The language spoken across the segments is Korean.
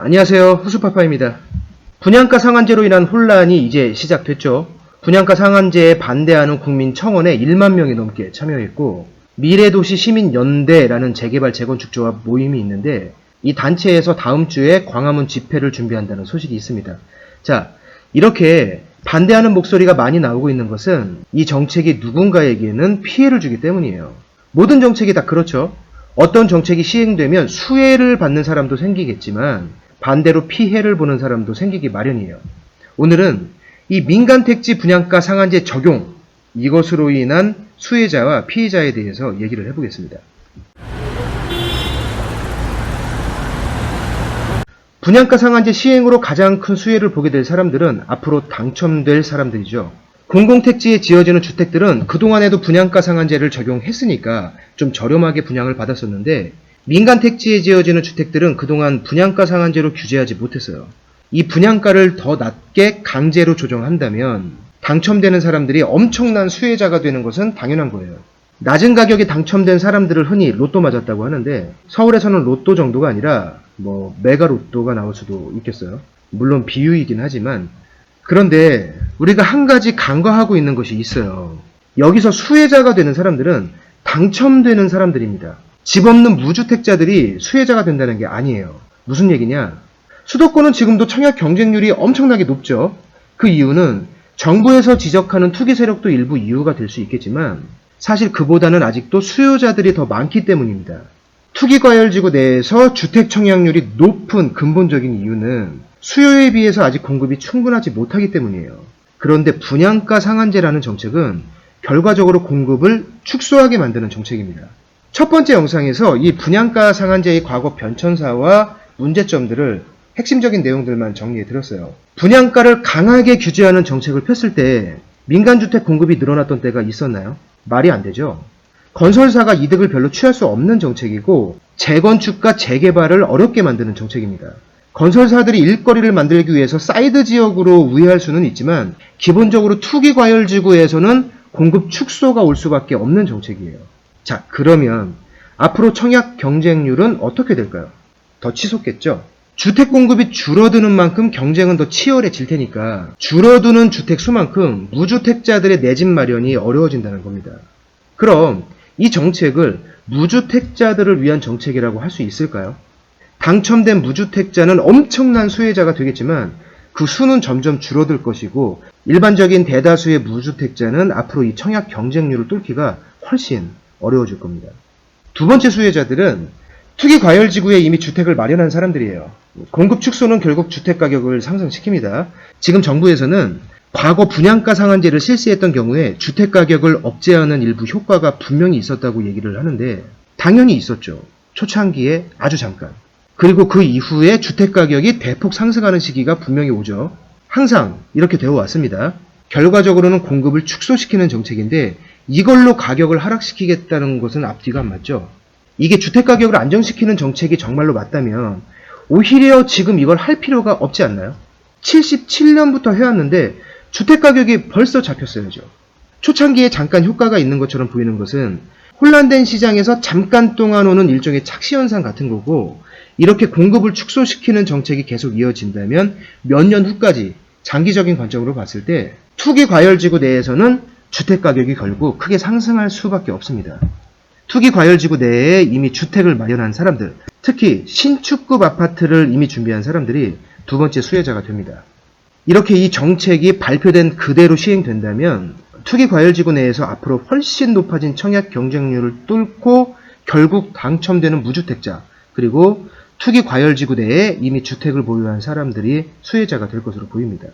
안녕하세요. 후수파파입니다. 분양가 상한제로 인한 혼란이 이제 시작됐죠. 분양가 상한제에 반대하는 국민 청원에 1만 명이 넘게 참여했고 미래도시 시민연대라는 재개발 재건축 조합 모임이 있는데 이 단체에서 다음 주에 광화문 집회를 준비한다는 소식이 있습니다. 자, 이렇게 반대하는 목소리가 많이 나오고 있는 것은 이 정책이 누군가에게는 피해를 주기 때문이에요. 모든 정책이 다 그렇죠. 어떤 정책이 시행되면 수혜를 받는 사람도 생기겠지만 반대로 피해를 보는 사람도 생기기 마련이에요. 오늘은 이 민간 택지 분양가 상한제 적용 이것으로 인한 수혜자와 피해자에 대해서 얘기를 해보겠습니다. 분양가 상한제 시행으로 가장 큰 수혜를 보게 될 사람들은 앞으로 당첨될 사람들이죠. 공공택지에 지어지는 주택들은 그동안에도 분양가 상한제를 적용했으니까 좀 저렴하게 분양을 받았었는데 민간 택지에 지어지는 주택들은 그동안 분양가 상한제로 규제하지 못했어요. 이 분양가를 더 낮게 강제로 조정한다면 당첨되는 사람들이 엄청난 수혜자가 되는 것은 당연한 거예요. 낮은 가격에 당첨된 사람들을 흔히 로또 맞았다고 하는데 서울에서는 로또 정도가 아니라 뭐 메가 로또가 나올 수도 있겠어요. 물론 비유이긴 하지만 그런데 우리가 한 가지 간과하고 있는 것이 있어요. 여기서 수혜자가 되는 사람들은 당첨되는 사람들입니다. 집 없는 무주택자들이 수혜자가 된다는 게 아니에요. 무슨 얘기냐? 수도권은 지금도 청약 경쟁률이 엄청나게 높죠. 그 이유는 정부에서 지적하는 투기 세력도 일부 이유가 될 수 있겠지만 사실 그보다는 아직도 수요자들이 더 많기 때문입니다. 투기과열지구 내에서 주택 청약률이 높은 근본적인 이유는 수요에 비해서 아직 공급이 충분하지 못하기 때문이에요. 그런데 분양가 상한제라는 정책은 결과적으로 공급을 축소하게 만드는 정책입니다. 첫 번째 영상에서 이 분양가 상한제의 과거 변천사와 문제점들을 핵심적인 내용들만 정리해 드렸어요. 분양가를 강하게 규제하는 정책을 폈을 때 민간주택 공급이 늘어났던 때가 있었나요? 말이 안 되죠. 건설사가 이득을 별로 취할 수 없는 정책이고 재건축과 재개발을 어렵게 만드는 정책입니다. 건설사들이 일거리를 만들기 위해서 사이드 지역으로 우회할 수는 있지만 기본적으로 투기 과열 지구에서는 공급 축소가 올 수밖에 없는 정책이에요. 자, 그러면 앞으로 청약 경쟁률은 어떻게 될까요? 더 치솟겠죠? 주택 공급이 줄어드는 만큼 경쟁은 더 치열해질 테니까 줄어드는 주택 수만큼 무주택자들의 내 집 마련이 어려워진다는 겁니다. 그럼 이 정책을 무주택자들을 위한 정책이라고 할 수 있을까요? 당첨된 무주택자는 엄청난 수혜자가 되겠지만 그 수는 점점 줄어들 것이고 일반적인 대다수의 무주택자는 앞으로 이 청약 경쟁률을 뚫기가 훨씬 어려워질 겁니다. 두 번째 수혜자들은 투기 과열 지구에 이미 주택을 마련한 사람들이에요. 공급 축소는 결국 주택 가격을 상승시킵니다. 지금 정부에서는 과거 분양가 상한제를 실시했던 경우에 주택 가격을 억제하는 일부 효과가 분명히 있었다고 얘기를 하는데 당연히 있었죠. 초창기에 아주 잠깐. 그리고 그 이후에 주택 가격이 대폭 상승하는 시기가 분명히 오죠. 항상 이렇게 되어 왔습니다. 결과적으로는 공급을 축소시키는 정책인데 이걸로 가격을 하락시키겠다는 것은 앞뒤가 안 맞죠. 이게 주택 가격을 안정시키는 정책이 정말로 맞다면 오히려 지금 이걸 할 필요가 없지 않나요? 77년부터 해왔는데 주택 가격이 벌써 잡혔어야죠. 초창기에 잠깐 효과가 있는 것처럼 보이는 것은 혼란된 시장에서 잠깐 동안 오는 일종의 착시현상 같은 거고 이렇게 공급을 축소시키는 정책이 계속 이어진다면 몇 년 후까지 장기적인 관점으로 봤을 때 투기 과열지구 내에서는 주택 가격이 결국 크게 상승할 수밖에 없습니다. 투기 과열지구 내에 이미 주택을 마련한 사람들, 특히 신축급 아파트를 이미 준비한 사람들이 두 번째 수혜자가 됩니다. 이렇게 이 정책이 발표된 그대로 시행된다면 투기 과열지구 내에서 앞으로 훨씬 높아진 청약 경쟁률을 뚫고 결국 당첨되는 무주택자 그리고 투기 과열지구 내에 이미 주택을 보유한 사람들이 수혜자가 될 것으로 보입니다.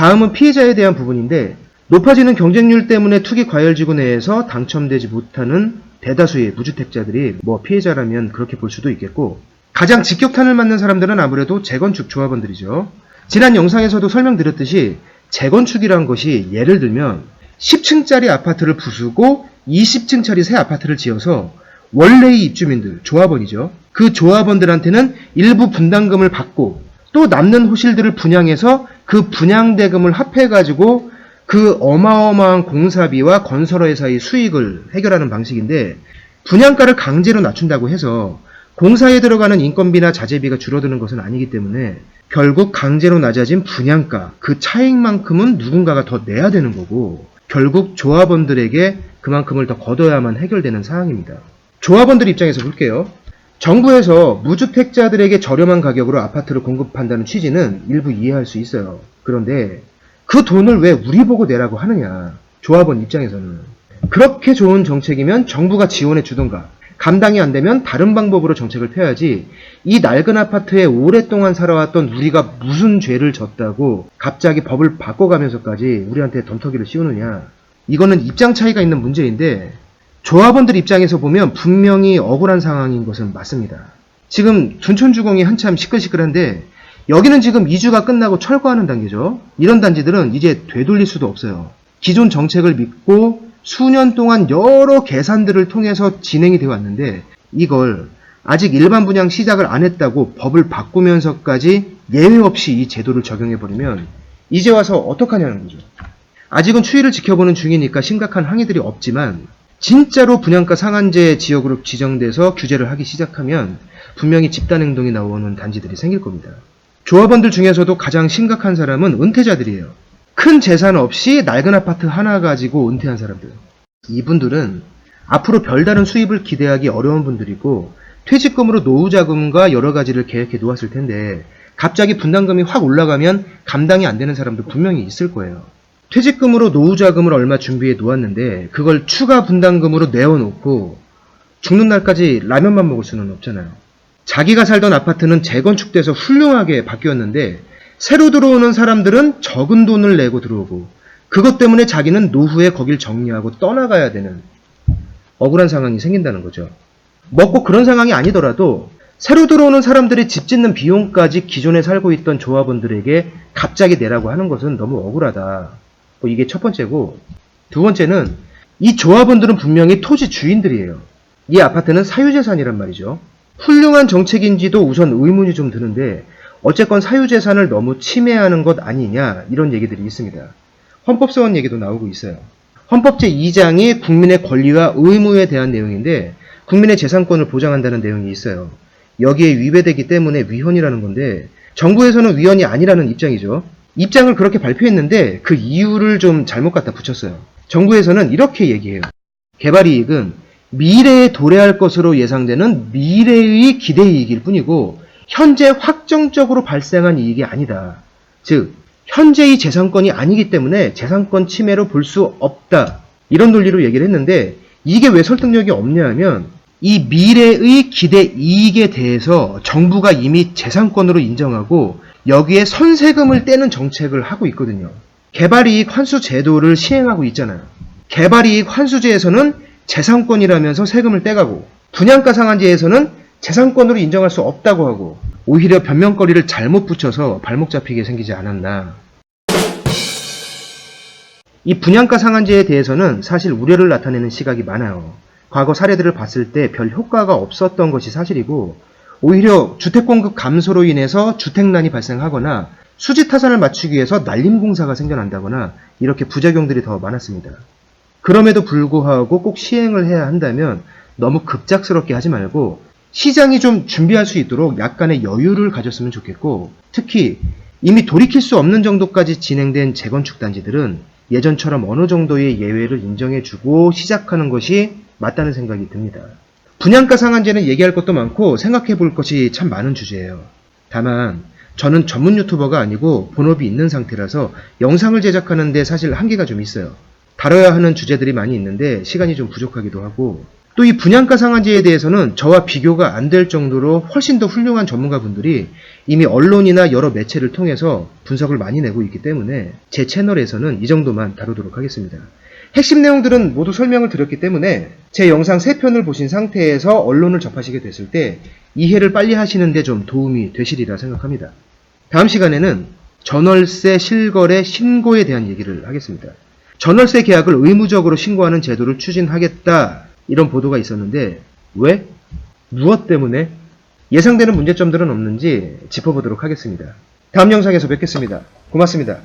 다음은 피해자에 대한 부분인데 높아지는 경쟁률 때문에 투기 과열지구 내에서 당첨되지 못하는 대다수의 무주택자들이 뭐 피해자라면 그렇게 볼 수도 있겠고 가장 직격탄을 맞는 사람들은 아무래도 재건축 조합원들이죠. 지난 영상에서도 설명드렸듯이 재건축이란 것이 예를 들면 10층짜리 아파트를 부수고 20층짜리 새 아파트를 지어서 원래의 입주민들, 조합원이죠. 그 조합원들한테는 일부 분담금을 받고 또 남는 호실들을 분양해서 그 분양 대금을 합해 가지고 그 어마어마한 공사비와 건설회사의 수익을 해결하는 방식인데 분양가를 강제로 낮춘다고 해서 공사에 들어가는 인건비나 자재비가 줄어드는 것은 아니기 때문에 결국 강제로 낮아진 분양가, 그 차익만큼은 누군가가 더 내야 되는 거고 결국 조합원들에게 그만큼을 더 걷어야만 해결되는 사항입니다. 조합원들 입장에서 볼게요. 정부에서 무주택자들에게 저렴한 가격으로 아파트를 공급한다는 취지는 일부 이해할 수 있어요. 그런데 그 돈을 왜 우리 보고 내라고 하느냐. 조합원 입장에서는. 그렇게 좋은 정책이면 정부가 지원해 주던가 감당이 안 되면 다른 방법으로 정책을 펴야지 이 낡은 아파트에 오랫동안 살아왔던 우리가 무슨 죄를 졌다고 갑자기 법을 바꿔가면서까지 우리한테 덤터기를 씌우느냐. 이거는 입장 차이가 있는 문제인데 조합원들 입장에서 보면 분명히 억울한 상황인 것은 맞습니다. 지금 둔촌주공이 한참 시끌시끌한데 여기는 지금 이주가 끝나고 철거하는 단계죠. 이런 단지들은 이제 되돌릴 수도 없어요. 기존 정책을 믿고 수년 동안 여러 계산들을 통해서 진행이 되어 왔는데 이걸 아직 일반 분양 시작을 안 했다고 법을 바꾸면서까지 예외 없이 이 제도를 적용해버리면 이제 와서 어떡하냐는 거죠. 아직은 추이를 지켜보는 중이니까 심각한 항의들이 없지만 진짜로 분양가 상한제 지역으로 지정돼서 규제를 하기 시작하면 분명히 집단행동이 나오는 단지들이 생길 겁니다. 조합원들 중에서도 가장 심각한 사람은 은퇴자들이에요. 큰 재산 없이 낡은 아파트 하나 가지고 은퇴한 사람들. 이분들은 앞으로 별다른 수입을 기대하기 어려운 분들이고 퇴직금으로 노후 자금과 여러 가지를 계획해 놓았을 텐데 갑자기 분담금이 확 올라가면 감당이 안 되는 사람도 분명히 있을 거예요. 퇴직금으로 노후 자금을 얼마 준비해 놓았는데 그걸 추가 분담금으로 내어놓고 죽는 날까지 라면만 먹을 수는 없잖아요. 자기가 살던 아파트는 재건축돼서 훌륭하게 바뀌었는데 새로 들어오는 사람들은 적은 돈을 내고 들어오고 그것 때문에 자기는 노후에 거길 정리하고 떠나가야 되는 억울한 상황이 생긴다는 거죠. 뭐꼭 그런 상황이 아니더라도 새로 들어오는 사람들이 집 짓는 비용까지 기존에 살고 있던 조합원들에게 갑자기 내라고 하는 것은 너무 억울하다. 뭐 이게 첫 번째고 두 번째는 이 조합원들은 분명히 토지 주인들이에요. 이 아파트는 사유재산이란 말이죠. 훌륭한 정책인지도 우선 의문이 좀 드는데 어쨌건 사유재산을 너무 침해하는 것 아니냐 이런 얘기들이 있습니다. 헌법소원 얘기도 나오고 있어요. 헌법 제2장이 국민의 권리와 의무에 대한 내용인데 국민의 재산권을 보장한다는 내용이 있어요. 여기에 위배되기 때문에 위헌이라는 건데 정부에서는 위헌이 아니라는 입장이죠. 입장을 그렇게 발표했는데 그 이유를 좀 잘못 갖다 붙였어요. 정부에서는 이렇게 얘기해요. 개발 이익은 미래에 도래할 것으로 예상되는 미래의 기대 이익일 뿐이고 현재 확정적으로 발생한 이익이 아니다. 즉 현재의 재산권이 아니기 때문에 재산권 침해로 볼 수 없다. 이런 논리로 얘기를 했는데 이게 왜 설득력이 없냐 하면 이 미래의 기대 이익에 대해서 정부가 이미 재산권으로 인정하고 여기에 선세금을 떼는 정책을 하고 있거든요. 개발이익 환수 제도를 시행하고 있잖아요. 개발이익 환수제에서는 재산권이라면서 세금을 떼가고 분양가 상한제에서는 재산권으로 인정할 수 없다고 하고 오히려 변명거리를 잘못 붙여서 발목 잡히게 생기지 않았나. 이 분양가 상한제에 대해서는 사실 우려를 나타내는 시각이 많아요. 과거 사례들을 봤을 때 별 효과가 없었던 것이 사실이고 오히려 주택 공급 감소로 인해서 주택난이 발생하거나 수지 타산을 맞추기 위해서 날림 공사가 생겨난다거나 이렇게 부작용들이 더 많았습니다. 그럼에도 불구하고 꼭 시행을 해야 한다면 너무 급작스럽게 하지 말고 시장이 좀 준비할 수 있도록 약간의 여유를 가졌으면 좋겠고 특히 이미 돌이킬 수 없는 정도까지 진행된 재건축 단지들은 예전처럼 어느 정도의 예외를 인정해주고 시작하는 것이 맞다는 생각이 듭니다. 분양가 상한제는 얘기할 것도 많고 생각해 볼 것이 참 많은 주제예요. 다만 저는 전문 유튜버가 아니고 본업이 있는 상태라서 영상을 제작하는데 사실 한계가 좀 있어요. 다뤄야 하는 주제들이 많이 있는데 시간이 좀 부족하기도 하고 또 이 분양가 상한제에 대해서는 저와 비교가 안 될 정도로 훨씬 더 훌륭한 전문가분들이 이미 언론이나 여러 매체를 통해서 분석을 많이 내고 있기 때문에 제 채널에서는 이 정도만 다루도록 하겠습니다. 핵심 내용들은 모두 설명을 드렸기 때문에 제 영상 3편을 보신 상태에서 언론을 접하시게 됐을 때 이해를 빨리 하시는데 좀 도움이 되시리라 생각합니다. 다음 시간에는 전월세 실거래 신고에 대한 얘기를 하겠습니다. 전월세 계약을 의무적으로 신고하는 제도를 추진하겠다 이런 보도가 있었는데 왜? 무엇 때문에? 예상되는 문제점들은 없는지 짚어보도록 하겠습니다. 다음 영상에서 뵙겠습니다. 고맙습니다.